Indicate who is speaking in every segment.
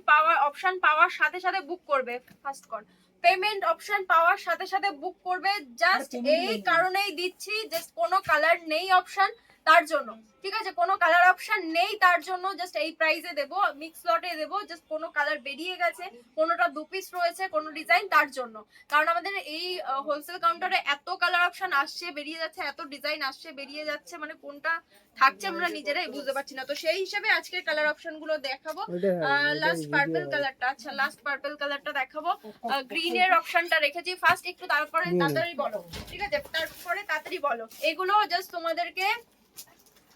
Speaker 1: Payment পাওয়ার option পাওয়ার সাথে সাথে বুক করবে ফার্স্ট কর পেমেন্ট অপশন পাওয়ার সাথে সাথে বুক করবে জাস্ট এই কারণেই দিচ্ছি জাস্ট কোনো কালার নেই অপশন তার জন্য। ঠিক আছে? কোনো কালার অপশন নেই তার জন্য। জাস্ট এই প্রাইসে দেবো মিক্স লটে দেবো জাস্ট কোনো কালার বেরিয়ে গেছে কোনোটা দু পিস রয়েছে কোনো ডিজাইন তার জন্য। কারণ আমাদের এই হোলসেল কাউন্টারে এত কালার অপশন আসছে বেরিয়ে যাচ্ছে এত ডিজাইন আসছে বেরিয়ে যাচ্ছে মানে কোনটা থাকছে আমরা নিজেরাই বুঝতে পারছি না। তো সেই হিসেবে আজকের কালার অপশনগুলো দেখাবো। লাস্ট পার্পল কালারটা আচ্ছা লাস্ট পার্পল কালারটা দেখাবো। গ্রিন এর অপশনটা রেখেছি। ফার্স্ট একটু তারপরে তাড়াতাড়ি বলো। ঠিক আছে? তারপরে তাড়াতাড়ি বলো। এগুলো জাস্ট তোমাদেরকে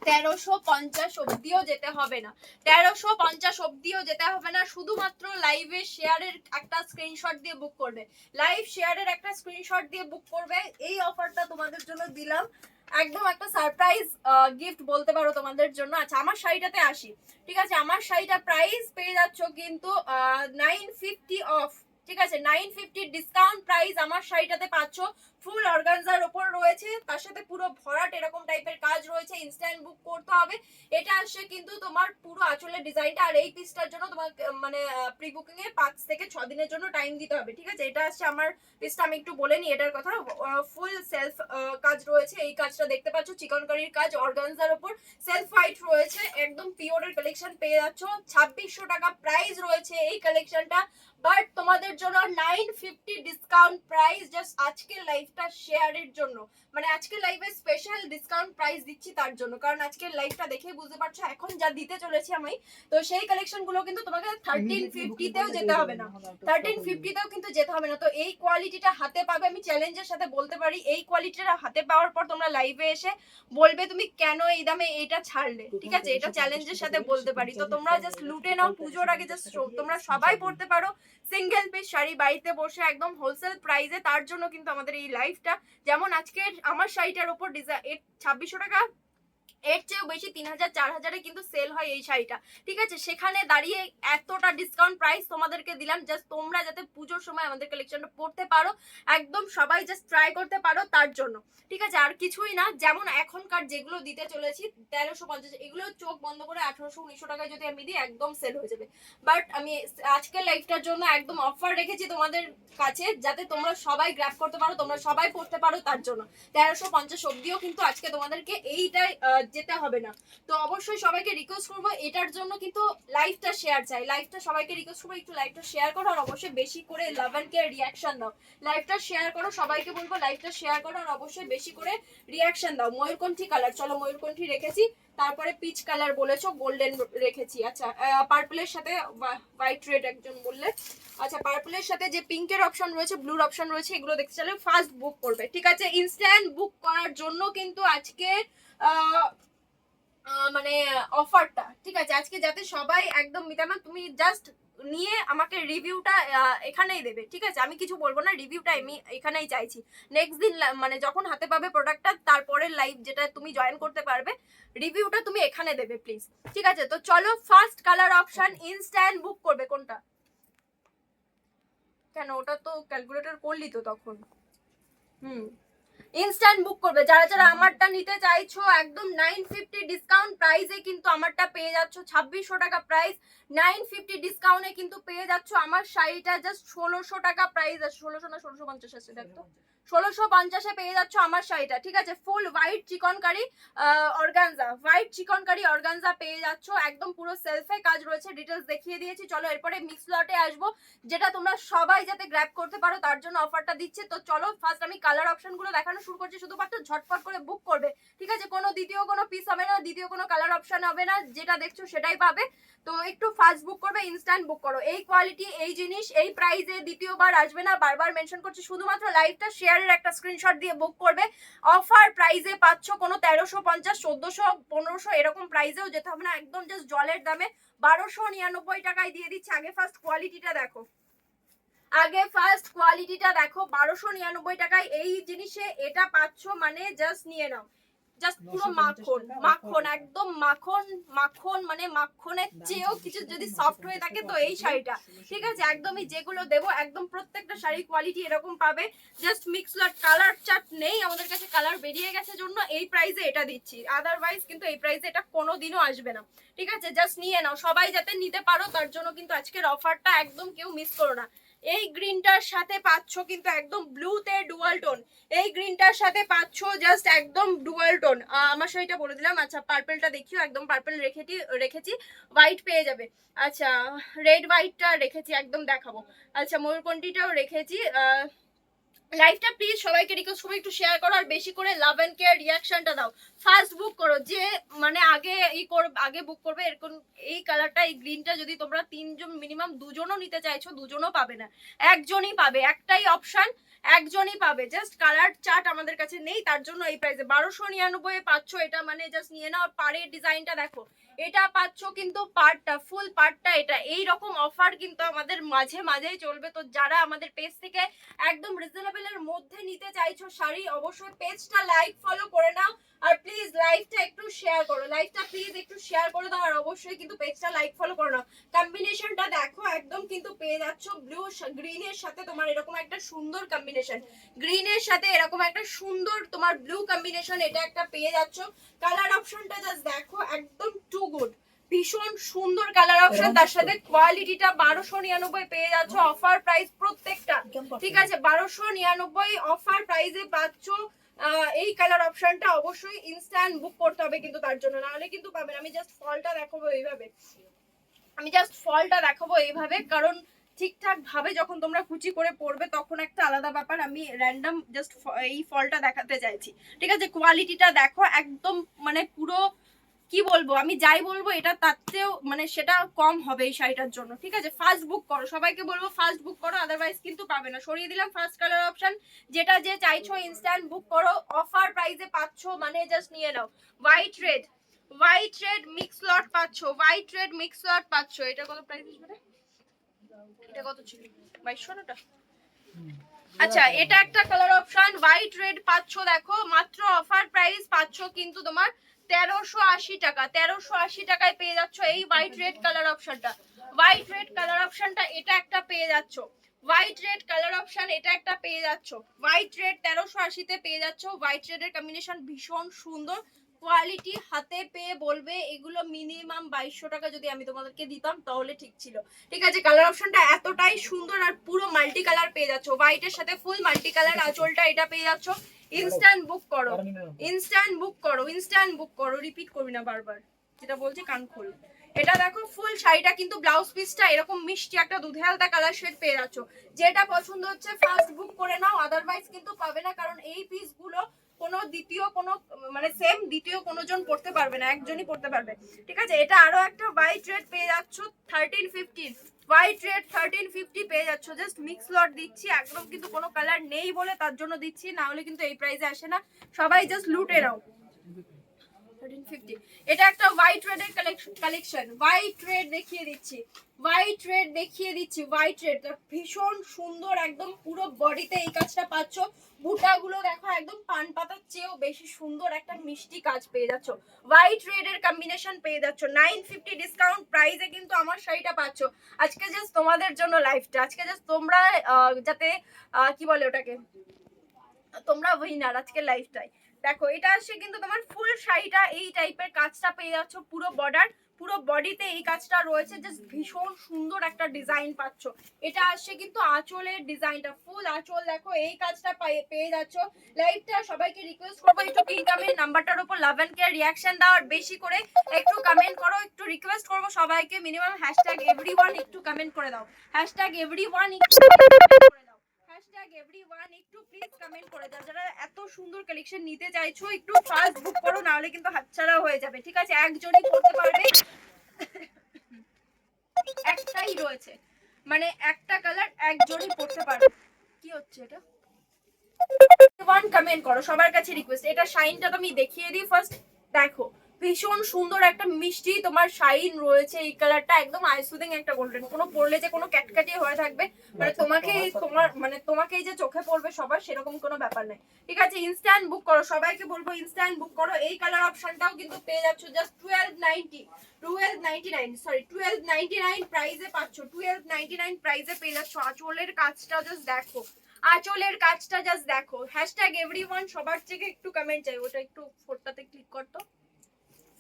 Speaker 1: তেরোশো পঞ্চাশ অব্দিও যেতে হবে না। তেরোশো পঞ্চাশ অব্দিও যেতে হবে না, শুধুমাত্র লাইভে শেয়ারের একটা স্ক্রিনশট দিয়ে বুক করবে। লাইভ শেয়ারের একটা স্ক্রিনশট দিয়ে বুক করবে, এই অফারটা তোমাদের জন্য দিলাম। একদম একটা সারপ্রাইজ গিফট বলতে পারো তোমাদের জন্য। আচ্ছা আমার শাড়িটাতে আসি। ঠিক আছে, আমার শাড়িটা প্রাইস পেয়ে যাচ্ছ কিন্তু নাইন ফিফটি অফ ঠিক আছে নাইন ফিফটি ডিসকাউন্ট প্রাইস আমার শাড়িটাতে পাচ্ছ। ফুল অর্গানজার ওপর রয়েছে, তার সাথে পুরো ভরাট এরকম টাইপের কাজ রয়েছে ইনস্ট্যান্ট বুক করতে হবে। এটা আসছে কিন্তু তোমার পুরো আঁচলের ডিজাইনটা আর এই পিসটার জন্য তোমার মানে প্রি বুকিং এ পাঁচ থেকে ছ দিনের জন্য টাইম দিতে হবে, ঠিক আছে? এটা আসছে আমার পিসটা আমি একটু বলে নিই এটার কথা। ফুল সেলফ কাজ রয়েছে, এই কাজটা দেখতে পাচ্ছ, চিকনকারির কাজ অর্গানজার ওপর সেলফ হোয়াইট রয়েছে, একদম পিওরের কালেকশন পেয়ে যাচ্ছ। ছাব্বিশশো টাকা প্রাইস রয়েছে এই কালেকশনটা বাট তোমাদের জন্য nine fifty discount price just আজকের লাইফটা শেয়ারের জন্য। মানে আজকের লাইভে স্পেশাল ডিসকাউন্ট প্রাইস দিচ্ছি তার জন্য। কারণ আজকের লাইভটা দেখে বুঝতে পারছ, এখন যা দিতে চলেছি আমি, তো সেই কালেকশনগুলো কিন্তু তোমাকে থার্টিন ফিফটিতেও যেতে হবে না। থার্টিন ফিফটিতেও কিন্তু যেতে হবে না। তো এই কোয়ালিটিটা হাতে পাবে, আমি চ্যালেঞ্জের সাথে বলতে পারি, এই কোয়ালিটিটা হাতে পাওয়ার পর তোমরা লাইভে এসে বলবে তুমি কেন এই দামে এইটা ছাড়লে, ঠিক আছে? এটা চ্যালেঞ্জের সাথে বলতে পারি। তো তোমরা জাস্ট লুটে নাও, পুজোর আগে জাস্ট তোমরা সবাই পড়তে পারো সিঙ্গেল পিস শাড়ি বাড়িতে বসে একদম হোলসেল প্রাইসে তার জন্য কিন্তু আমাদের এই লাইফটা যেমন আজকে আমার শাড়িটার ওপর ডিজাইন ছাব্বিশশো টাকা এর চেয়েও বেশি তিন হাজার, চার হাজারে কিন্তু সেল হয় এই শাড়িটা। ঠিক আছে? সেখানে দাঁড়িয়ে এতটা ডিসকাউন্ট প্রাইস তোমাদেরকে দিলাম। জাস্ট তোমরা যাতে পুজোর সময় আমাদের কালেকশনটা পড়তে পারো, একদম সবাই জাস্ট ট্রাই করতে পারো তার জন্য। ঠিক আছে? আর কিছুই না, যেমন এখনকার যেগুলো দিতে চলেছি, তেরোশো পঞ্চাশ, এগুলো চোখ বন্ধ করে আঠারোশো, উনিশশো টাকায় যদি আমি দিই, একদম সেল হয়ে যাবে। বাট আমি আজকের লাইফটার জন্য একদম অফার রেখেছি তোমাদের কাছে, যাতে তোমরা সবাই গ্র্যাপ করতে পারো, তোমরা সবাই পড়তে পারো তার জন্য। তেরোশো পঞ্চাশ অব্দিও কিন্তু আজকে তোমাদেরকে এইটাই যেতে হবে না। তো অবশ্যই সবাইকে রিকোয়েস্ট করব, এটার জন্য কিন্তু লাইভটা শেয়ার চাই। লাইভটা সবাইকে রিকোয়েস্ট করব, একটু লাইভটা শেয়ার করো আর অবশ্যই বেশি করে লাভ অ্যান্ড কেয়ার রিয়াকশন দাও। লাইভটা শেয়ার করো, সবাইকে বলব লাইভটা শেয়ার করো আর অবশ্যই বেশি করে রিয়াকশন দাও। ময়ূরকণ্ঠী কালার চলো ময়ূরকণ্ঠী রেখেছি। তারপরে পিচ কালার বলেছ গোল্ডেন রেখেছি। আচ্ছা পার্পলের সাথে হোয়াইট রেড একজন বললে। আচ্ছা পার্পলের সাথে যে পিঙ্কের অপশন রয়েছে ব্লুর অপশন রয়েছে, এগুলো দেখতে চাইলে ফার্স্ট বুক করবে। ঠিক আছে ইনস্ট্যান্ট বুক করার জন্য কিন্তু আজকে মানে অফারটা ঠিক আছে? আজকে যাতে সবাই একদম মিতামা তুমি জাস্ট নিয়ে আমাকে রিভিউটা এখানেই দেবে, ঠিক আছে? আমি কিছু বলব না রিভিউটা আমি এখানেই চাইছি। নেক্সট দিন মানে যখন হাতে পাবে প্রোডাক্টটা তারপরের লাইভ যেটা তুমি জয়েন করতে পারবে রিভিউটা তুমি এখানে দেবে প্লিজ ঠিক আছে? তো চলো first colour option instant book করবে, কোনটা? কেন, ওটা তো ক্যালকুলেটর করলি তো তখন। হুম। ইনস্ট্যান্ট বুক করবে। যারা যারা আমারটা নিতে চাইছো একদম নাইন ফিফটি ডিসকাউন্ট প্রাইসে কিন্তু আমারটা পেয়ে যাচ্ছ। ছাব্বিশশো টাকা প্রাইস নাইন ফিফটি ডিসকাউন্টে কিন্তু পেয়ে যাচ্ছ। আমার শাড়িটা জাস্ট ষোলোশো টাকা প্রাইস আছে। ষোলোশো না ষোলোশো পঞ্চাশ আছে দেখতো ষোলোশো পঞ্চাশে পেয়ে যাচ্ছ আমার শাড়িটা, ঠিক আছে? Full white chikankari organza white chikankari organza পেয়ে যাচ্ছ, একদম পুরো সেলফে কাজ রয়েছে ডিটেলস দেখিয়ে দিয়েছি। চলো, এরপরে মিক্স লটে আসব, যেটা তোমরা সবাই যাতে গ্র্যাব করতে পারো, তার জন্য অফারটা দিচ্ছে। তো চলো ফার্স্ট আমি কালার অপশনগুলো দেখানো শুরু করছি, শুধুমাত্র ঝটপট করে বুক করবে। ঠিক আছে? কোনো দ্বিতীয় কোনো পিস হবে না, দ্বিতীয় কোনো কালার অপশন হবে না, যেটা দেখছ সেটাই পাবে। তো একটু ফাস্ট বুক করবে ইনস্ট্যান্ট বুক করো। এই কোয়ালিটি এই জিনিস, এই প্রাইসে দ্বিতীয়বার আসবে না, বারবার মেনশন করছি, শুধুমাত্র লাইভটা শেয়ারের একটা স্ক্রিনশট দিয়ে বুক করবে। অফার প্রাইজে পাচ্ছ কোনো তেরোশো পঞ্চাশ, চোদ্দোশো, পনেরোশো, এরকম প্রাইজেও যেতে হবে না। একদম জাস্ট জলের দামে। বারোশো নিরানব্বই টাকায় দিয়ে দিচ্ছে। আগে ফার্স্ট কোয়ালিটিটা দেখো। আগে ফার্স্ট কোয়ালিটিটা দেখো। বারোশো নিরানব্বই টাকায় এই জিনিসে এটা পাচ্ছ মানে জাস্ট নিয়ে নাও। জাস্ট পুরো মাখন মাখন একদম মাখন মাখন মানে মাখনের চেয়েও কিছু যদি সফট হয়ে থাকে তো এই শাড়িটা। ঠিক আছে একদমই যেগুলো দেবো একদম প্রত্যেকটা শাড়ি কোয়ালিটি এরকম পাবে। Just mix lot colour chart নেই আমাদের কাছে কালার বেরিয়ে গেছে জন্য এই প্রাইসে এটা দিচ্ছি। আদারওয়াইজ কিন্তু এই প্রাইসে এটা কোনোদিনও আসবে না। ঠিক আছে জাস্ট নিয়ে নাও। সবাই যাতে নিতে পারো তার জন্য কিন্তু আজকের অফারটা একদম কেউ মিস করো না। এই গ্রিনটার সাথে পাচ্ছ কিন্তু একদম ব্লুতে ডুয়াল টোন। এই গ্রিনটার সাথে পাচ্ছ জাস্ট একদম ডুয়াল টোন। আমার শাড়িটা বলে দিলাম। আচ্ছা পার্পেলটা দেখিও একদম পার্পেল রেখেছি রেখেছি। হোয়াইট পেয়ে যাবে। আচ্ছা রেড হোয়াইটটা রেখেছি একদম দেখাবো। আচ্ছা ময়ূরকণ্ঠীটাও রেখেছি। আহ, লাইভটা প্লিজ সবাইকে রিকোয়েস্ট করব একটু শেয়ার করো আর বেশি করে লাভ অ্যান্ড কেয়ার রিয়াকশনটা দাও। ফার্স্ট বুক করো, যে মানে আগে এই আগে বুক করবে এরকম এই কালারটা এই গ্রিনটা যদি তোমরা তিনজন মিনিমাম দুজনও নিতে চাইছো, দুজনও পাবে না। একজনই পাবে, একটাই অপশন একজনই পাবে। জাস্ট কালার চার্ট আমাদের কাছে নেই, তার জন্য এই প্রাইসে বারোশো নিরানব্বই পাচ্ছ, এটা মানে জাস্ট নিয়ে নাও পাড়ের ডিজাইনটা দেখো। এটা পাচ্ছ কিন্তু পার্টটা ফুল পার্টটা এটা। এই রকম অফার কিন্তু আমাদের মাঝে মাঝেই চলবে। তো যারা আমাদের পেজ থেকে একদম রিজনেবলের মধ্যে নিতে চাইছো শাড়ি, অবশ্যই পেজটা লাইক ফলো করে নাও। আর প্লিজ লাইভটা একটু শেয়ার করো। লাইভটা প্লিজ একটু শেয়ার করে দাও আর অবশ্যই কিন্তু পেজটা লাইক ফলো করে নাও। কম্বিনেশনটা দেখো একদম কিন্তু পেয়ে যাচ্ছ ব্লু গ্রিনের সাথে তোমার এরকম একটা সুন্দর কম্বিনেশন গ্রিনের সাথে এরকম একটা সুন্দর তোমার ব্লু কম্বিনেশন এটা একটা পেয়ে যাচ্ছ। কালার অপশনটা জাস্ট দেখো একদম টু গুড ভীষণ সুন্দর কালার অপশন তার সাথে কোয়ালিটিটা বারোশো নিরানব্বই পেয়ে যাচ্ছ অফার প্রাইস প্রত্যেকটা। ঠিক আছে বারোশো নিরানব্বই অফার প্রাইসে পাচ্ছ। এই কালার অপশনটা অবশ্যই ইনস্ট্যান্ট বুক করতে হবে কিন্তু তার জন্য। নাহলে কিন্তু পাবেন। আমি জাস্ট ফলটা দেখাবো এইভাবে। আমি জাস্ট ফলটা দেখাবো এইভাবে। কারণ ঠিকঠাক ভাবে যখন তোমরা কুচি করে পড়বে, তখন একটা আলাদা ব্যাপার। আমি র্যান্ডাম জাস্ট এই ফলটা দেখাতে চাইছি। ঠিক আছে? কোয়ালিটিটা দেখো, একদম মানে পুরো কি বলব? আমি যাই বলব, এটা চেয়েও মানে সেটা কম হবে এই শাড়িটার জন্য, ঠিক আছে? ফার্স্ট বুক করো, সবাইকে বলব ফার্স্ট বুক করো আদারওয়াইজ কিন্তু পাবে না। সরিয়ে দিলাম ফার্স্ট কালার অপশন যেটা যে চাইছো ইনস্ট্যান্ট বুক করো অফার প্রাইসে পাচ্ছ মানে জাস্ট নিয়ে নাও। White red white red mix lot পাচ্ছ হোয়াইট রেড মিক্স লট পাচ্ছ। এটা কত প্রাইস আসবে? এটা কত ছিল? বাইশশো নাটা আচ্ছা এটা একটা কালার অপশন হোয়াইট রেড পাচ্ছ, দেখো, মাত্র অফার প্রাইস পাচ্ছ কিন্তু তোমার তেরোশো আশি টাকা, তেরোশো আশি টাকায় পেয়ে যাচ্ছ এই হোয়াইট রেড কালার অপশনটা হোয়াইট রেড কালার অপশনটা এটা একটা পেয়ে যাচ্ছ। হোয়াইট রেড কালার অপশন এটা একটা পেয়ে যাচ্ছ। হোয়াইট রেড তেরোশো আশিতে পেয়ে যাচ্ছ। হোয়াইট রেডের কম্বিনেশন ভীষণ সুন্দর। কোয়ালিটি হাতে পেয়ে বলবে, এগুলো মিনিমাম বাইশশো টাকা যদি আমি তোমাদেরকে দিতাম, তাহলে ঠিক ছিল। ঠিক আছে কালার অপশনটা এতটাই সুন্দর আর পুরো মাল্টি কালার পেয়ে যাচ্ছ। হোয়াইটের সাথে ফুল মাল্টি কালার আঁচলটা এটা পেয়ে যাচ্ছ। ইনস্ট্যান্ট বুক করো। ইনস্ট্যান্ট বুক করো ইনস্ট্যান্ট বুক করো। রিপিট করবি না বারবার। যেটা বলছে কান খোল। এটা দেখো ফুল শাড়িটা কিন্তু ব্লাউজ পিসটা এরকম মিষ্টি একটা দুধে কালার শেড পেয়ে যাচ্ছ। যেটা পছন্দ হচ্ছে ফার্স্ট বুক করে নাও। আদারওয়াইজ কিন্তু পাবে না কারণ এই পিসগুলো কোনো দ্বিতীয় কোনো মানে সেম দ্বিতীয় কোনো জন পড়তে পারবে না একজনই পড়তে পারবে। ঠিক আছে? এটা আরও একটা হোয়াইট রেড পেয়ে যাচ্ছ thirteen fifteen white red thirteen fifty পেয়ে যাচ্ছ। জাস্ট মিক্স লট দিচ্ছি, একদম কিন্তু কোনো কালার নেই বলে তার জন্য দিচ্ছি না হলে কিন্তু এই প্রাইসে আসে না। সবাই জাস্ট লুটে নাও। 1350 এটা একটা হোয়াইট রেডের কালেকশন হোয়াইট রেড দেখিয়ে দিচ্ছি হোয়াইট রেড দেখিয়ে দিচ্ছি হোয়াইট রেড ভীষণ সুন্দর একদম পুরো বডিতে এই কাজটা পাচ্ছ। বুটাগুলো দেখো একদম পান পাতার চেয়েও বেশি সুন্দর একটা মিষ্টি কাজ পেয়ে যাচ্ছ। হোয়াইট রেড এর কম্বিনেশন পেয়ে যাচ্ছ। নাইন ফিফটি ডিসকাউন্ট প্রাইসে কিন্তু আমার শাড়িটা পাচ্ছ। আজকে জাস্ট তোমাদের জন্য লাইফটা আজকে জাস্ট তোমরা যাতে কি বলে ওটাকে? তোমরা উইনার আজকের লাইফটাই দেখো, এটা আসছে কিন্তু তোমার ফুল শাড়িটা, এই টাইপের কাজটা পেয়ে যাচ্ছ পুরো বর্ডার পুরো বডিতে এই কাজটা রয়েছে জাস্ট ভীষণ সুন্দর একটা ডিজাইন পাচ্ছ। এটা আসছে কিন্তু আঁচলের ডিজাইনটা ফুল আঁচল দেখো, এই কাজটা পেয়ে যাচ্ছ। লাইভটা সবাইকে রিকোয়েস্ট করব, একটু ইনকামের নাম্বারটার উপর লাভ অ্যান্ড কেয়ার রিয়াকশন দাও, আর বেশি করে একটু কমেন্ট করো, একটু রিকোয়েস্ট করব সবাইকে মিনিমাম হ্যাশট্যাগ এভরিওয়ান একটু কমেন্ট করে দাও। হ্যাশট্যাগ এভরিওয়ান একটু হ্যাশট্যাগ এভরিওয়ান একটু প্লিজ কমেন্ট করে দাও। যারা এত সুন্দর কালেকশন নিতে চাইছো, একটু ফার্স্ট বুক করো, নাহলে কিন্তু হাতছাড়া হয়ে যাবে, ঠিক আছে? একজনই করতে পারবে। একটাই রয়েছে। মানে একটা কালার একজনই পড়তে পারবে। কি হচ্ছে এটা? ওয়ান কমেন্ট করো, সবার কাছে রিকোয়েস্ট এটা শাইনটা তো আমি দেখিয়ে দিই ফার্স্ট দেখো ভীষণ সুন্দর একটা মিষ্টি তোমার শাইন রয়েছে এই কালারটা একদম আইসুদিং একটা গোল্ডেন কোনো পরলে যে কোনো ক্যাটকাটি হয়ে থাকবে মানে তোমাকে তোমার মানে তোমাকে যে চোখে পড়বে সবার সেরকম কোনো ব্যাপার নেই। ঠিক আছে ইনস্ট্যান্ট বুক করো সবাইকে বলব ইনস্ট্যান্ট বুক করো। এই কালার অপশনটাও কিন্তু পেয়ে যাচ্ছ just twelve ninety twelve ninety nine sorry twelve ninety nine প্রাইজে পাচ্ছ টুয়েলভ নাইনটি নাইন প্রাইজে পেয়ে যাচ্ছ। আঁচলের কাজটা জাস্ট দেখো আঁচলের কাজটা জাস্ট দেখো। হ্যাশট্যাগ এভরি সবার থেকে একটু কমেন্ট চাই ওটা একটু ফোরটাতে ক্লিক করতো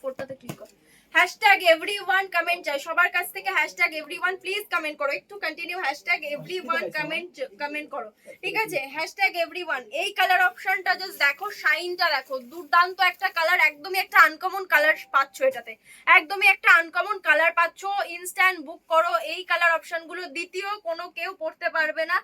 Speaker 1: ফোরটাতে ক্লিক কর। হ্যাশট্যাগ এভরি ওয়ান কমেন্ট চাই সবার কাছ থেকে hashtag every one please comment করো। একটু continue hashtag every one comment comment করো। ঠিক আছে? হ্যাশট্যাগ এভরি ওয়ান এই কালার অপশনটা জাস্ট দেখো শাইনটা দেখো। দুর্দান্ত একটা কালার একদমই একটা আনকমন কালার পাচ্ছ এটাতে। একদমই একটা আনকমন কালার পাচ্ছ। ইনস্ট্যান্ট বুক করো। এই কালার অপশনগুলো দ্বিতীয় কোনো কেউ পড়তে পারবে না।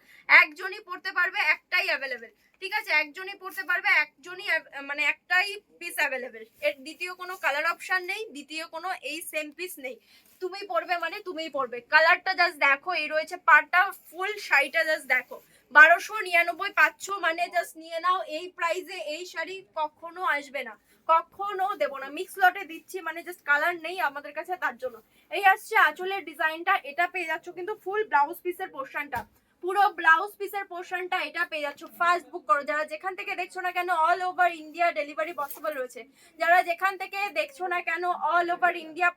Speaker 1: একজনই পড়তে পারবে একটাই অ্যাভেলেবেল ঠিক আছে, একজনই পড়তে পারবে, একজনই মানে একটাই পিস অ্যাভেলেবেল এর দ্বিতীয় কোনো কালার অপশন নেই, দ্বিতীয় কোনো এই সেম পিস নেই। তুমি পড়বে মানে তুমিই পড়বে। কালারটা জাস্ট দেখো, এই রয়েছে পাটটা ফুল শাড়িটা জাস্ট দেখো। বারোশো নিরানব্বই পাচ্ছ মানে জাস্ট নিয়ে নাও, এই প্রাইসে এই শাড়ি কখনো আসবে না। কখনো দেবো না। মিক্স লটে দিচ্ছি মানে জাস্ট কালার নেই আমাদের কাছে, তার জন্য। এই আসছে আঁচলের ডিজাইনটা এটা পেয়ে যাচ্ছ কিন্তু ফুল ব্লাউজ পিসের পোর্শনটা পুরো ব্লাউজ পিসের পোর্শনটা এটা পেয়ে যাচ্ছ। ফার্স্ট বুক করো। যারা যেখান থেকে দেখছ না কেন all over India delivery possible রয়েছে। যারা যেখান থেকে দেখছ না কেন all over India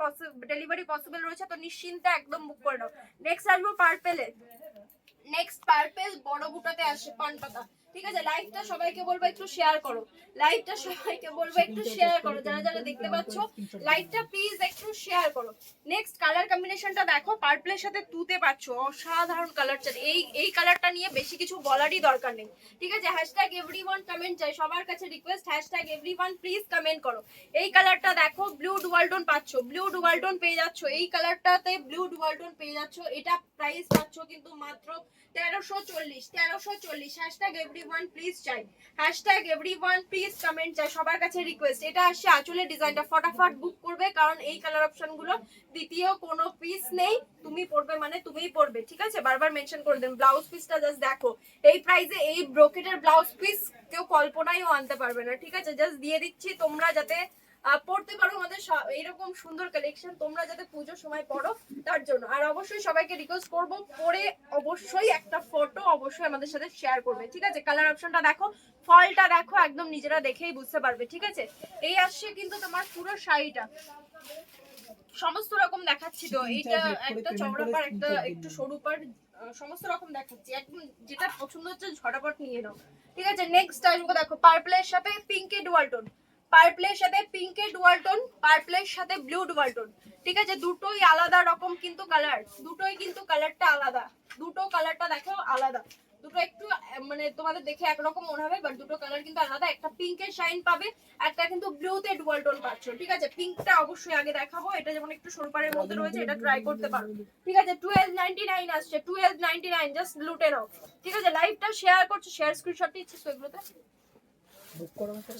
Speaker 1: delivery possible রয়েছে, তো নিশ্চিন্তে একদম বুক করে নাও। নেক্সট আসব পার্পেলে নেক্সট পার্পেল বড় বুটাতে আসে পান পাতা ঠিক আছে লাইভটা সবাইকে বলব একটু শেয়ার করো। লাইভটা সবাইকে বলব একটু শেয়ার করো। যারা যারা দেখতে পাচ্ছ লাইভটা প্লিজ একটু শেয়ার করো। নেক্সট কালার কম্বিনেশনটা দেখো পার্পলের সাথে তুতে পাচ্ছ, অসাধারণ কালার চাই এই এই কালারটা নিয়ে বেশি কিছু বলারই দরকার নেই। ঠিক আছে হ্যাশট্যাগ এভরিওয়ান কমেন্ট চাই সবার কাছে request hashtag everyone please comment করো। এই কালারটা দেখো ব্লু ডুয়ালটন পাচ্ছ। ব্লু ডুয়ালটন পেয়ে যাচ্ছ। এই কালারটাতে ব্লু ডুয়ালটন পেয়ে যাচ্ছ। এটা প্রাইস পাচ্ছ কিন্তু মাত্র তেরোশো চল্লিশ তেরোশো চল্লিশ। হ্যাশট্যাগ এভরিওয়ান প্লিজ চাই হ্যাশট্যাগ এভরিওয়ান প্লিজ কমেন্ট চাই সবার কাছে রিকোয়েস্ট এটা আসছে আঁচলের ডিজাইনটা ফটাফট বুক করবে, কারণ এই কালার অপশনগুলো দ্বিতীয় কোনো পিস নেই। তুমি পরবে মানে তুমিই পড়বে, ঠিক আছে? বারবার মেনশন করে দেন। ব্লাউজ পিসটা জাস্ট দেখো। এই প্রাইসে এই ব্রোকেটের ব্লাউজ পিস কেউ কল্পনাইও আনতে পারবে না, ঠিক আছে? জাস্ট দিয়ে দিচ্ছি তোমরা যাতে পড়তে পারো আমাদের এইরকম সুন্দর কালেকশন তোমরা যাতে পুজোর সময় পড়ো তার জন্য। আর অবশ্যই সবাইকে রিকোয়েস্ট করব পরে অবশ্যই একটা ফটো অবশ্যই আমাদের সাথে শেয়ার করবে ঠিক আছে? কালার অপশনটা দেখো ফলটা দেখো একদম নিজেরা দেখেই বুঝতে পারবে ঠিক আছে? এই আসছে কিন্তু তোমার পুরো শাড়িটা। সমস্ত রকম দেখাচ্ছি তো এইটা একটা চওড়া পার একটা একটু সরু পার সমস্ত রকম দেখাচ্ছি। একদম যেটা পছন্দ হচ্ছে ঝটাপট নিয়ে নাও ঠিক আছে? নেক্সট আসব দেখো পার্পলের সাথে পিঙ্কে ডুয়ালটন পার্পলের সাথে পিঙ্কে ডুয়ালটন পার্পলের সাথে ব্লু ডুয়ালটন ঠিক আছে? দুটোই আলাদা রকম কিন্তু কালার দুটোই কিন্তু কালারটা আলাদা। দুটো কালারটা দেখো, আলাদা। দুটো একটু মানে তোমাদের দেখে একরকম মনে হবে বাট দুটো কালার কিন্তু আলাদা। একটা পিঙ্কের শাইন পাবে, একটা কিন্তু ব্লুতে ডুয়ালটন পাচ্ছ। ঠিক আছে? পিঙ্কটা অবশ্যই আগে দেখাবো। এটা যেমন একটু সরুপারের মধ্যে রয়েছে, এটা ট্রাই করতে পারো। ঠিক আছে? টুয়েলভ নাইনটি নাইন আসছে। টুয়েলভ নাইনটি নাইন জাস্ট লুটে নাও। ঠিক আছে? লাইভটা শেয়ার করছ শেয়ার স্ক্রিনশট তো এগুলোতে?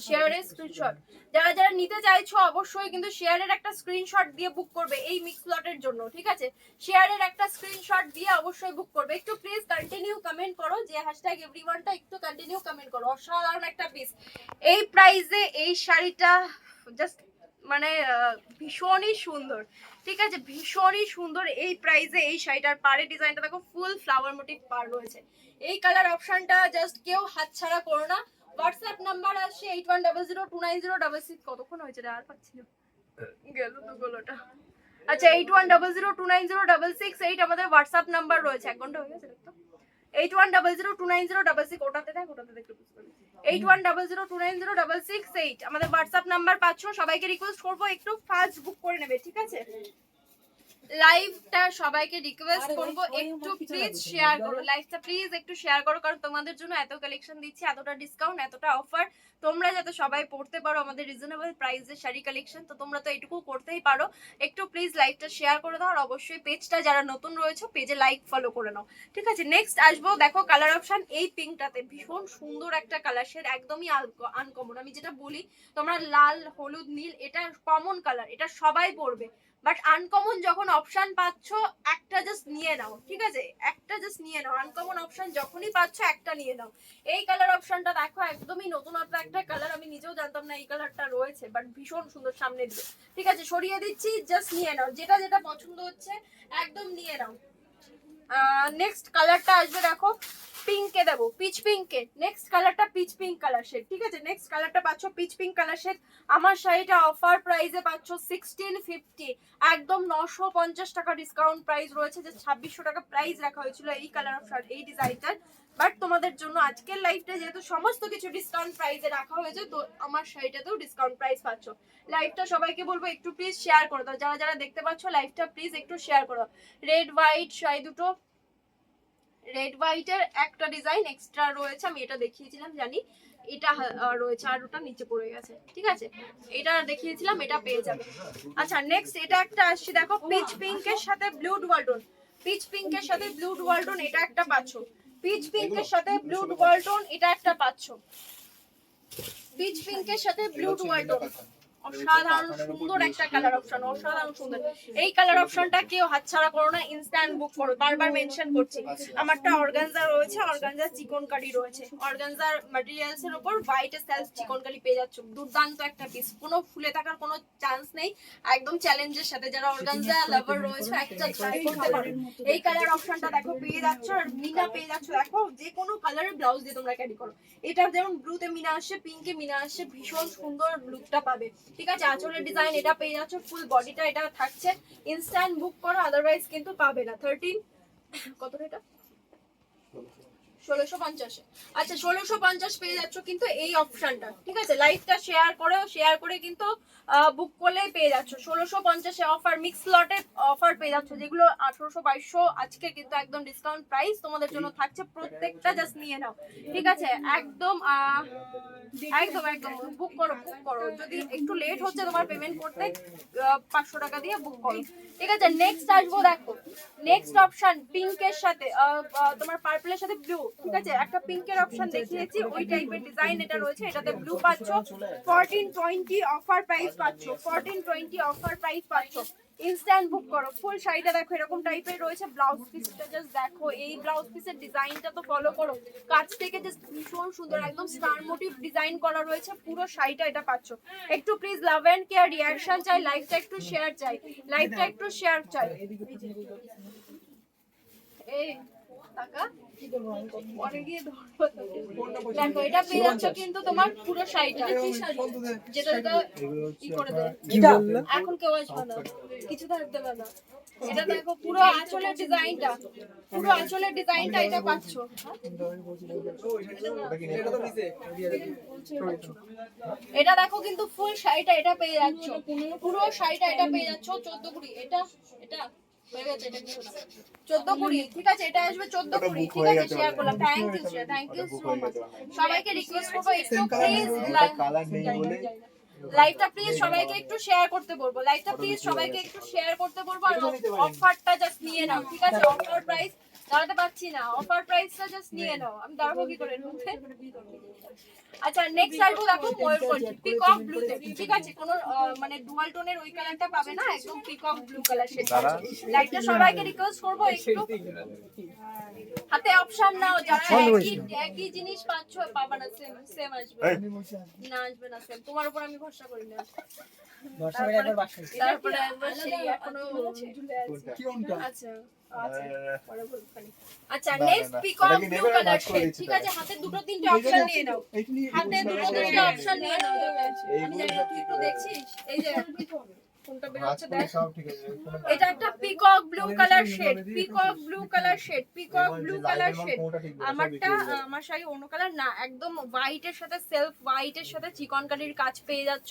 Speaker 1: শেয়ারের স্ক্রিনশট যারা যারা নিতে চাইছো অবশ্যই কিন্তু শেয়ারের একটা স্ক্রিনশট দিয়ে বুক করবে এই মিক্স লটের জন্য, ঠিক আছে? শেয়ারের একটা স্ক্রিনশট দিয়ে অবশ্যই বুক করবে। একটু প্লিজ কন্টিনিউ কমেন্ট করো যে হ্যাশট্যাগ এভরিওয়ানটা একটু কন্টিনিউ কমেন্ট করো। অসাধারণ একটা পিস এই প্রাইসে এই শাড়িটা জাস্ট মানে ভীষণই সুন্দর, ঠিক আছে? ভীষণই সুন্দর এই প্রাইসে এই শাড়িটার। পাড়ের ডিজাইনটা দেখো ফুল ফ্লাওয়ার মোটিভ পার রয়েছে। এই কালার অপশনটা জাস্ট কেউ হাতছাড়া করো না। হোয়াটসঅ্যাপ নাম্বার আসছে eight one double zero two nine zero double six কতক্ষণ হয়েছে রে? আর পাচ্ছি না। গেল তো আচ্ছা eight one double zero two nine zero double six eight আমাদের হোয়াটসঅ্যাপ নাম্বার রয়েছে। এক ঘণ্টা হয়ে গেছে তো eight one double zero two nine zero double six ওটাতে দেখ, ওটাতে দেখতে eight one double zero two nine zero double six eight আমাদের হোয়াটসঅ্যাপ নাম্বার পাচ্ছ, সবাইকে রিকোয়েস্ট করব, একটু ফাস্ট বুক করে নেবে, ঠিক আছে? লাইভটা সবাইকে রিকোয়েস্ট করব। একটু প্লিজ শেয়ার করো লাইভটা প্লিজ একটু শেয়ার করো কারণ তোমাদের জন্য এত কালেকশন দিচ্ছি এতটা ডিসকাউন্ট এতটা অফার তোমরা যাতে সবাই পড়তে পারো আমাদের রিজনেবল প্রাইসের শাড়ি কালেকশন তো তোমরা তো এটুকু করতেই পারো। একটু প্লিজ লাইভটা শেয়ার করে দাও আর অবশ্যই পেজটা যারা নতুন রয়েছে পেজে লাইক ফলো করে নাও। ঠিক আছে নেক্সট আসব। দেখো কালার অপশন এই পিঙ্কটাতে ভীষণ সুন্দর একটা কালার শেড একদমই আনকমন আমি যেটা বলি তোমরা লাল হলুদ নীল এটা কমন কালার এটা সবাই পরবে। বাট আনকমন যখন অপশন পাচ্ছ, একটা জাস্ট নিয়ে নাও, ঠিক আছে? একটা জাস্ট নিয়ে নাও। আনকমন অপশন যখনই পাচ্ছ, একটা নিয়ে নাও। এই কালার অপশনটা দেখো, একদমই নতুনত্ব একটা কালার আমি নিজেও জানতাম না এই কালারটা রয়েছে বাট ভীষণ সুন্দর সামনে দিয়ে। ঠিক আছে, সরিয়ে দিচ্ছি জাস্ট নিয়ে নাও। যেটা যেটা পছন্দ হচ্ছে, একদম নিয়ে নাও। নেক্সট কালারটা আসবে দেখো পিঙ্কে দেবো পিচ পিঙ্কে নেক্সট কালারটা পিচ পিঙ্ক কালার শেড ঠিক আছে? নেক্সট কালারটা পাচ্ছ পিচ পিঙ্ক কালার শেড আমার শাড়িটা অফার প্রাইসে পাচ্ছ সিক্সটিন ফিফটি একদম নশো পঞ্চাশ টাকা ডিসকাউন্ট প্রাইস রয়েছে, যে ছাব্বিশশো টাকা প্রাইস রাখা হয়েছিল এই কালার অফ শার্ট এই ডিজাইনটার বাট তোমাদের জন্য আজকের লাইফটা যেহেতু সমস্ত কিছু ডিসকাউন্ট প্রাইসে রাখা হয়েছে, তো আমার শাড়িটাতেও ডিসকাউন্ট প্রাইস পাচ্ছ। লাইভটা সবাইকে বলব একটু প্লিজ শেয়ার করে দাও। যারা যারা দেখতে পাচ্ছ লাইভটা প্লিজ একটু শেয়ার করো রেড হোয়াইট শাড়ি দুটো। রেড হোয়াইটের একটা ডিজাইন এক্সট্রা রয়েছে, আমি এটা দেখিয়েছিলাম, জানি। এটা রয়েছে আর ওটা নিচে পড়ে গেছে, ঠিক আছে? এটা দেখিয়েছিলাম, এটা পেয়ে যাবে। আচ্ছা নেক্সট এটা একটা আসছে, দেখো পিচ পিঙ্কের সাথে ব্লু ডুয়াল্টন পিচ পিঙ্কের সাথে ব্লু ডুয়াল্টন এটা একটা পাচ্ছ। পিচ পিঙ্কের সাথে ব্লু ওয়ালটন এটা একটা পাচ্ছ পিচ পিঙ্কের সাথে ব্লু ডুয়াল্টন অসাধারণ সুন্দর একটা কালার অপশন অসাধারণ সুন্দর। এই কালার অপশনটা কেউ হাতছাড়া করো না ইনস্ট্যান্ট বুক করো বারবার মেনশন করছি। আমারটা অর্গানজা রয়েছে অর্গানজা চিকন কারি রয়েছে। অর্গানজার ম্যাটেরিয়ালস এর উপর হোয়াইট সেলফ চিকন কারি পেয়ে যাচ্ছ। দুর্দান্ত একটা পিস কোনো ফুলে থাকার কোনো চান্স নেই। একদম চ্যালেঞ্জের সাথে যারা অর্গানজা লাভার রয়েছে একটা ট্রাই করতে পারো। এই কালার অপশনটা দেখো পেয়ে যাচ্ছ আর মিনা পেয়ে যাচ্ছ। দেখো যে কোনো কালারের ব্লাউজ দিয়ে তোমরা ক্যারি করো। এটা যেমন ব্লুতে মিনা আসছে পিঙ্কে মিনা আসছে ভীষণ সুন্দর লুকটা পাবে। ঠিক আছে, আঁচলের ডিজাইন এটা পেয়ে যাচ্ছ ফুল বডিটা এটা থাকছে। ইনস্ট্যান্ট বুক করো আদারওয়াইজ কিন্তু পাবে না। থার্টিন কত এটা? ষোলোশো পঞ্চাশে। আচ্ছা ষোলোশো পঞ্চাশ পেয়ে যাচ্ছ কিন্তু এই অপশনটা ঠিক আছে? লাইভটা শেয়ার করো শেয়ার করে কিন্তু বুক করলেই পেয়ে যাচ্ছ। ষোলোশো পঞ্চাশে অফার মিক্স লটে অফার পেয়ে যাচ্ছ, যেগুলো আঠারোশো বাইশশো আজকে কিন্তু একদম ডিসকাউন্ট প্রাইস তোমাদের জন্য থাকছে। প্রত্যেকটা জাস্ট নিয়ে নাও, ঠিক আছে? একদম একদম একদম বুক করো বুক করো। যদি একটু লেট হচ্ছে তোমার পেমেন্ট করতে পাঁচশো টাকা দিয়ে বুক করো। ঠিক আছে? নেক্সট আসব, দেখো। নেক্সট অপশন পিঙ্কের সাথে তোমার পার্পলের সাথে ব্লু ঠিক আছে, একটা পিঙ্কের অপশন দেখিয়েছি, ওই টাইপের ডিজাইন এটা রয়েছে, এটাতে ব্লু পাচ্ছ ফোরটিন টোয়েন্টি অফার প্রাইস পাচ্ছ ফোরটিন টোয়েন্টি অফার প্রাইস পাচ্ছ ইনস্ট্যান্ট বুক করো ফুল শাড়িটা দেখো, এরকম টাইপের রয়েছে ব্লাউজ পিসটা জাস্ট দেখো, এই ব্লাউজ পিসের ডিজাইনটা তো ফলো করো, কাছ থেকে জাস্ট ভীষণ সুন্দর, একদম স্টার মোটিভ ডিজাইন করা রয়েছে, পুরো শাড়িটা এটা পাচ্ছ, একটু please love and care reaction চাই লাইভটা একটু শেয়ার চাই লাইভটা একটু শেয়ার চাই। এই টাকা। পরে গিয়ে দেখো। এটা পেয়ে যাচ্ছ কিন্তু তোমার পুরো শাড়িটা। যেটা যেটা করে দেয়। এখন কেউ আসবে না। কিছু থাকতে পারে না। এটা দেখো পুরো আঁচলের ডিজাইনটা। পুরো আঁচলের ডিজাইনটা এটা পাচ্ছ। এটা দেখো কিন্তু ফুল শাড়িটা এটা পেয়ে যাচ্ছ। পুরো শাড়িটা এটা পেয়ে যাচ্ছ চোদ্দ কুড়ি। এটা এটা গেছে এটা কিছু না। চোদ্দ কুড়ি ঠিক আছে এটা আসবে চোদ্দ কুড়ি ঠিক আছে শেয়ার করলাম। Thank you thank you so much সবাইকে রিকোয়েস্ট করব একটু প্লিজ লাইভটা প্লিজ সবাইকে একটু শেয়ার করতে বলব। লাইভটা প্লিজ সবাইকে একটু শেয়ার করতে বলব আর অফারটা জাস্ট নিয়ে নাও ঠিক আছে? অফার প্রাইস দাঁড়াতে পারছি না। অফার প্রাইসটা জাস্ট নিয়ে নাও। আমি দাঁড়াবো কি করে? মধ্যে? আচ্ছা নেক্সট আসব দেখো ময়ূরকণ্ঠ পিকক ব্লু ঠিক আছে কোনো আহ, মানে ডুয়াল টোনের ওই কালারটা পাবে না? একদম পিকক ব্লু কালার সেটা। লাইটটা সবাইকে রিকোয়েস্ট করব একটু। অপশন নাও যারা একই একই জিনিস পাচ্ছ পাবা না সেম সেম আসবে না আসবে না সেম তোমার উপর আমি ভরসা করি না
Speaker 2: একবার
Speaker 1: তারপরে একবার সেই
Speaker 3: এখনও
Speaker 1: আচ্ছা আচ্ছা। আচ্ছা নেক্সট? কালার ঠিক আছে হাতে দুটো তিনটে অপশন নিয়ে নাও হাতে দুটো তিনটে অপশন নিয়ে নাও আমি জানি তুই একটু দেখছিস এই যে কোনটা বের হচ্ছে দেখ। এটা একটা peacock blue colour shade peacock blue colour shade peacock blue colour shade আমারটা আমার শাড়ি অন্য কালার না একদম হোয়াইটের সাথে সেলফ হোয়াইটের সাথে চিকন কারির কাজ পেয়ে যাচ্ছ।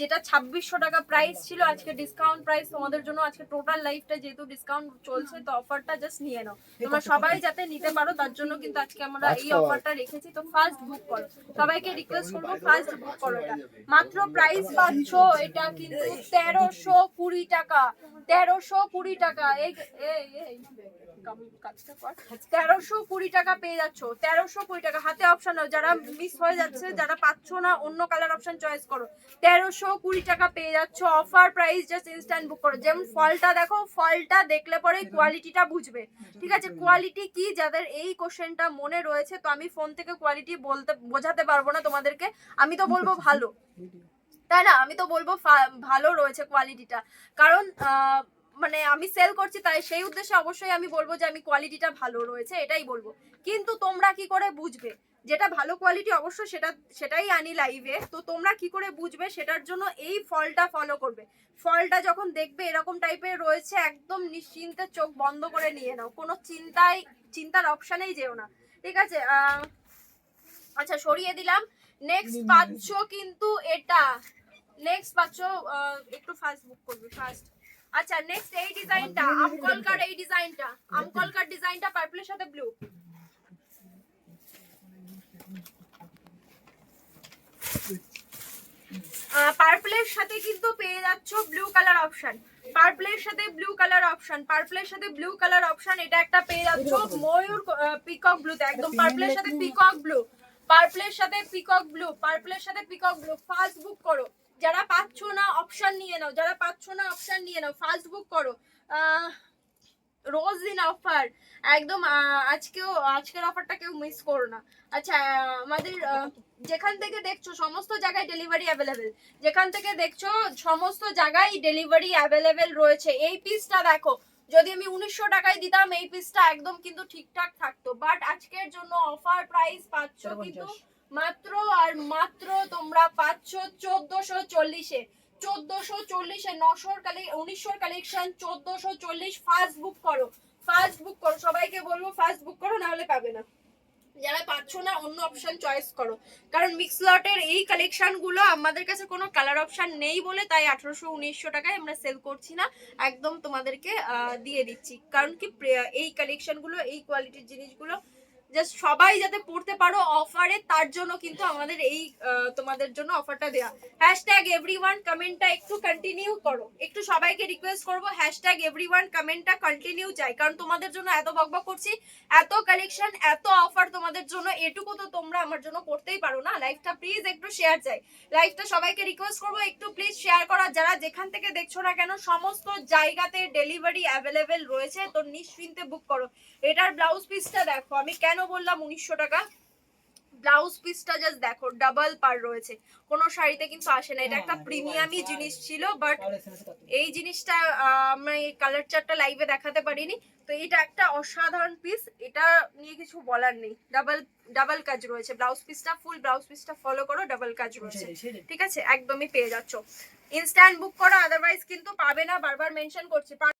Speaker 1: যেটা ছাব্বিশশো টাকা প্রাইস ছিল আজকে ডিসকাউন্ট প্রাইস তোমাদের জন্য আজকে টোটাল লাইফটা যেহেতু ডিসকাউন্ট চলছে তো অফারটা জাস্ট নিয়ে নাও। তোমরা সবাই যাতে নিতে পারো তার জন্য কিন্তু আজকে আমরা এই। অফারটা রেখেছি। তো ফার্স্ট বুক করো। সবাইকে রিকোয়েস্ট করব ফার্স্ট বুক করো এটা। মাত্র প্রাইস পাচ্ছ এটা কিন্তু তেরোশো কুড়ি টাকা। তেরোশো কুড়ি টাকা। এই এই। তেরোশো কুড়ি টাকা পেয়ে যাচ্ছ। তেরোশো কুড়ি টাকা। হাতে অপশন যারা মিস হয়ে যাচ্ছে, যারা না, অন্য কালার চয়েস করো। তেরোশো কুড়ি টাকা পেয়ে অফার জাস্ট ইনস্ট্যান্ট বুক করো। যেমন ফলটা দেখো, ফলটা দেখলে পরে কোয়ালিটিটা বুঝবে। ঠিক আছে? কোয়ালিটি কি? যাদের এই কোশ্চেনটা মনে রয়েছে, তো আমি ফোন থেকে কোয়ালিটি বলতে, বোঝাতে পারব না তোমাদেরকে। আমি তো বলব ভালো। তাই না? আমি তো বলব ভালো রয়েছে কোয়ালিটিটা কারণ মানে আমি সেল করছি তাই সেই উদ্দেশ্যে অবশ্যই আমি বলব যে আমি কোয়ালিটিটা ভালো রয়েছে এটাই বলব। কিন্তু তোমরা কি করে বুঝবে? যেটা ভালো কোয়ালিটি অবশ্য সেটা সেটাই আনি লাইভে তো তোমরা কি করে বুঝবে? সেটার জন্য এই ফলটা ফলো করবে। ফলটা যখন দেখবে এরকম টাইপের রয়েছে একদম নিশ্চিন্তে চোখ বন্ধ করে নিয়ে নাও। কোনো চিন্তায় চিন্তার অপশানেই যেও না। ঠিক আছে? আচ্ছা সরিয়ে দিলাম। নেক্সট পাচ্ছ কিন্তু এটা। নেক্সট পাচ্ছ একটু ফাস্ট বুক করবে ফাস্ট আচ্ছা নেক্সট এই ডিজাইনটা আমকলকার এই ডিজাইনটা আমকলকার ডিজাইনটা পার্পলের সাথে ব্লু পার্পলের সাথে কিন্তু পেয়ে যাচ্ছ ব্লু কালার অপশন পার্পলের সাথে ব্লু কালার অপশন পার্পলের সাথে ব্লু কালার অপশন এটা একটা পেয়ে যাচ্ছ ময়ূর পিকক ব্লুতে একদম পার্পলের সাথে পিকক ব্লু পার্পলের সাথে পিকক ব্লু পার্পলের সাথে পিকক ব্লু ফাস্ট বুক করো। যারা পাচ্ছ না অপশন নিয়ে নাও। যারা পাচ্ছ না অপশন নিয়ে নাও। ফাস্ট বুক করো। রোজ দিন অফার একদম আজকেও, আজকের অফারটা কেউ মিস করো না। আচ্ছা আমাদের যেখান থেকে দেখছ, সমস্ত জায়গায় ডেলিভারি অ্যাভেলেবেল যেখান থেকে দেখছ, সমস্ত জায়গায় ডেলিভারি অ্যাভেলেবেল রয়েছে। এই পিসটা দেখো। যদি আমি উনিশশো টাকায় দিতাম, এই পিসটা একদম কিন্তু ঠিকঠাক থাকতো। বাট আজকের জন্য অফার প্রাইস পাচ্ছ কিন্তু মাত্র আর মাত্র তোমরা পাচ্ছ চোদ্দশো চল্লিশে। চোদ্দশো চল্লিশে নশোর কালে উনিশশোর কালেকশন চোদ্দশো চল্লিশ ফার্স্ট বুক করো। ফার্স্ট বুক করো। সবাইকে বলব ফার্স্ট বুক করো না হলে পাবে না। যারা পাচ্ছ না, অন্য অপশন চয়েস করো। কারণ মিক্স লটের এই কালেকশনগুলো আমাদের কাছে কোনো কালার অপশন নেই বলে তাই আঠারোশো উনিশশো টাকায় আমরা সেল করছি না। একদম তোমাদেরকে দিয়ে দিচ্ছি। কারণ কি এই কালেকশনগুলো, এই কোয়ালিটির জিনিসগুলো জাস্ট সবাই যাতে পড়তে পারো অফারে তার জন্য কিন্তু আমাদের এই তোমাদের জন্য অফারটা দেওয়া হ্যাশট্যাগ এভরিওয়ান কমেন্টটা একটু কন্টিনিউ করো। একটু সবাইকে রিকোয়েস্ট করব হ্যাশট্যাগ এভরিওয়ান কমেন্টটা কন্টিনিউ চাই কারণ তোমাদের জন্য এত বকবক করছি, এত কালেকশন এত অফার তোমাদের জন্য, এটুকু তো তোমরা আমার জন্য করতেই পারো না। লাইভটা প্লিজ একটু শেয়ার চাই লাইভটা সবাইকে রিকোয়েস্ট করব, একটু প্লিজ শেয়ার করা। যারা যেখান থেকে দেখছ না কেন, সমস্ত জায়গাতে ডেলিভারি অ্যাভেলেবেল রয়েছে, তো নিশ্চিন্তে বুক করো। এটার ব্লাউজ পিসটা দেখো। আমি কেন বললাম উনিশশো টাকা। ব্লাউজ পিসটা জাস্ট দেখো ডাবল পার রয়েছে। কোনো শাড়িতে কিন্তু আসে না। এটা একটা প্রিমিয়ামই জিনিস ছিল বাট এই জিনিসটা আমরা এই কালার চারটা লাইভে দেখাতে পারিনি। তো এটা একটা অসাধারণ পিস এটা নিয়ে কিছু বলার নেই। ডাবল ডাবল কাজ রয়েছে। ব্লাউজ পিসটা ফুল ব্লাউজ পিসটা ফলো করো ডাবল কাজ রয়েছে। ঠিক আছে? একদমই পেয়ে যাচ্ছ। ইনস্ট্যান্ট বুক করো আদারওয়াইজ কিন্তু পাবে না। বারবার মেনশন করছি।